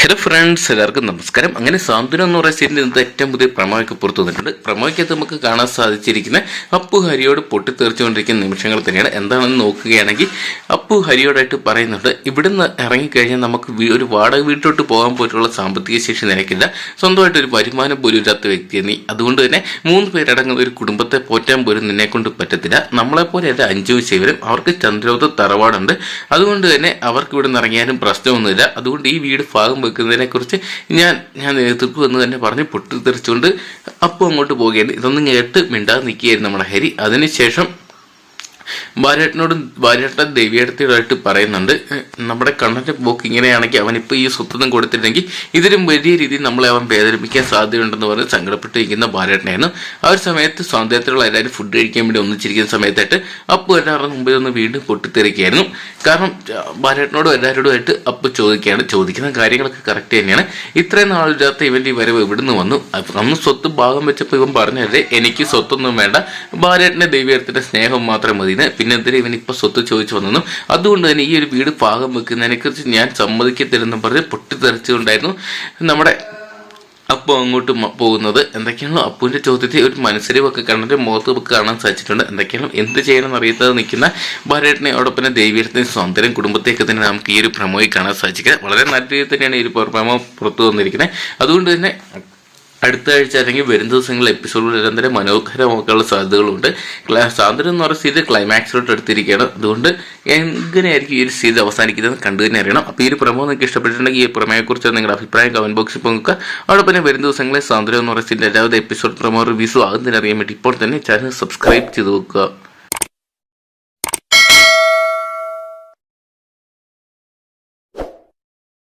Hello friends എല്ലാവർക്കും നമസ്കാരം. അങ്ങനെ സാന്ത്വനം എന്ന് പറയുന്ന സീരിയൽ ഇന്നത്തെ ഏറ്റവും പുതിയ പ്രമോയ്ക്ക് പുറത്തു വന്നിട്ടുണ്ട്. പ്രമോയ്ക്കകത്ത് നമുക്ക് കാണാൻ സാധിച്ചിരിക്കുന്ന അപ്പു ഹരിയോട് പൊട്ടിത്തെറിച്ചുകൊണ്ടിരിക്കുന്ന നിമിഷങ്ങൾ തന്നെയാണ്. എന്താണെന്ന് നോക്കുകയാണെങ്കിൽ അപ്പു ഹരിയോടായിട്ട് പറയുന്നുണ്ട് ഇവിടുന്ന് ഇറങ്ങിക്കഴിഞ്ഞാൽ നമുക്ക് ഒരു വാടക വീട്ടിലോട്ട് പോകാൻ പോയിട്ടുള്ള സാമ്പത്തിക ശേഷി നിനക്കില്ല. സ്വന്തമായിട്ട് ഒരു വരുമാനം പോലും ഇല്ലാത്ത വ്യക്തിയാണ് നീ. അതുകൊണ്ട് തന്നെ മൂന്ന് പേരടങ്ങുന്ന ഒരു കുടുംബത്തെ പോറ്റാൻ പോലും നിന്നെ കൊണ്ട് പറ്റത്തില്ല. നമ്മളെപ്പോലെ അല്ല അഞ്ചും ശിവരും അവർക്ക് ചന്ദ്രോദ തറവാടുണ്ട്. അതുകൊണ്ട് തന്നെ അവർക്ക് ഇവിടെ നിന്ന് ഇറങ്ങിയാലും പ്രശ്നമൊന്നുമില്ല. അതുകൊണ്ട് ഈ വീട് ഭാഗം വെക്കുന്നതിനെ കുറിച്ച് ഞാൻ ഞാൻ എതിർക്കും എന്ന് തന്നെ പറഞ്ഞ് പൊട്ടിത്തെറിച്ചുകൊണ്ട് അപ്പം അങ്ങോട്ട് പോവുകയാണ് ഇതൊന്നും കേട്ട് മിണ്ടാതെ നിൽക്കുകയായിരുന്നു നമ്മുടെ ഹരി. അതിനുശേഷം ബാലേട്ടനോടും ബാലേട്ടൻ ദേവിയടത്തോടായിട്ട് പറയുന്നുണ്ട്. "ഏഹ്, നമ്മുടെ കണ്ണന്റെ പോക്ക് ഇങ്ങനെയാണെങ്കിൽ അവനിപ്പോൾ ഈ സ്വത്തൊന്നും കൊടുത്തില്ലെങ്കിൽ ഇതിലും വലിയ രീതിയിൽ നമ്മളെ അവൻ വേദനിപ്പിക്കാൻ സാധ്യതയുണ്ടെന്ന് പറഞ്ഞ് സങ്കടപ്പെട്ടിരിക്കുന്ന ബാലേട്ടനായിരുന്നു ആ ഒരു സമയത്ത് സ്വാതന്ത്ര്യത്തിലുള്ള എല്ലാവരും ഫുഡ് കഴിക്കാൻ വേണ്ടി ഒന്നിച്ചിരിക്കുന്ന സമയത്തായിട്ട് അപ്പു എല്ലാവരുടെ മുമ്പിൽ ഒന്ന് വീണ്ടും പൊട്ടിത്തെറിക്കുകയായിരുന്നു. കാരണം ആ, ബാലേട്ടനോടും എല്ലാവരോടുമായിട്ട് അപ്പു ചോദിക്കുകയാണ്. ചോദിക്കുന്ന കാര്യങ്ങളൊക്കെ കറക്റ്റ് തന്നെയാണ്. ഇത്രയും നാളില്ലാത്ത ഇവന്റെ ഈ വരവ് ഇവിടുന്ന് വന്നു? അന്ന് സ്വത്ത് ഭാഗം വെച്ചപ്പോൾ ഇവൻ പറഞ്ഞതല്ലേ എനിക്ക് സ്വത്തൊന്നും വേണ്ട. ബാലേട്ടന്റെ ദൈവീയത്തിന്റെ സ്നേഹം മാത്രം മതി. പിന്നെ എന്തിനാ ഇവൻ ഇപ്പൊ സ്വത്ത് ചോദിച്ചു വന്നെന്നും അതുകൊണ്ട് തന്നെ ഈ ഒരു വീട് പാകം വെക്കുന്നതിനെ കുറിച്ച് ഞാൻ സമ്മതിക്കത്തില്ലെന്നും പറഞ്ഞ് പൊട്ടിത്തെറിച്ചുകൊണ്ടായിരുന്നു നമ്മുടെ അപ്പോൾ അങ്ങോട്ട് പോകുന്നത്. എന്തൊക്കെയാണോ അപ്പുവിന്റെ ചോദ്യത്തിൽ ഒരു മനസ്സരിവൊക്കെ കണ്ടിട്ട് മുഖത്ത് ബുക്ക് കാണാൻ സാധിച്ചിട്ടുണ്ട്. എന്തൊക്കെയാണോ എന്ത് ചെയ്യണമെന്ന് അറിയാതെ നിൽക്കുന്ന ഭാരേട്ടനെ അതോടൊപ്പം ദേവീരത്തിന് സ്വന്തം കുടുംബത്തെയൊക്കെ തന്നെ നമുക്ക് ഈ ഒരു പ്രമോയിൽ കാണാൻ സാധിക്കുക വളരെ നല്ല രീതിയിൽ തന്നെയാണ് ഈ ഒരു പ്രമോ പുറത്തു വന്നിരിക്കുന്നത്. അതുകൊണ്ട് തന്നെ അടുത്ത ആഴ്ച അല്ലെങ്കിൽ വരും ദിവസങ്ങളിൽ എപ്പിസോഡുകൾ തന്നെ മനോഹരമാക്കാനുള്ള സാധ്യതകളുണ്ട്. സാന്ദ്രം എന്ന് പറയുന്ന സീരിയൽ ക്ലൈമാക്സിലോട്ട് എടുത്തിരിക്കുകയാണ്. അതുകൊണ്ട് എങ്ങനെയായിരിക്കും ഈ ഒരു സീരിയൽ അവസാനിക്കുന്നത് കണ്ടു തന്നെ അറിയണം. അപ്പോൾ ഈ ഒരു പ്രമോ നിങ്ങൾക്ക് ഇഷ്ടപ്പെട്ടിട്ടുണ്ടെങ്കിൽ ഈ പ്രമേയെക്കുറിച്ച് നിങ്ങളുടെ അഭിപ്രായം കമന്റ് ബോക്സിൽ പങ്കുക അതോടൊപ്പം തന്നെ വരും ദിവസങ്ങളിൽ സാന്ദ്രം എന്ന് പറയുന്ന സീരിയൽ എല്ലാവരും എപ്പിസോഡ് പ്രമോ റിവ്യൂസും ആകുന്നതിന് അറിയാൻ വേണ്ടി ഇപ്പോൾ തന്നെ ചാനൽ സബ്സ്ക്രൈബ് ചെയ്ത് വെക്കുക.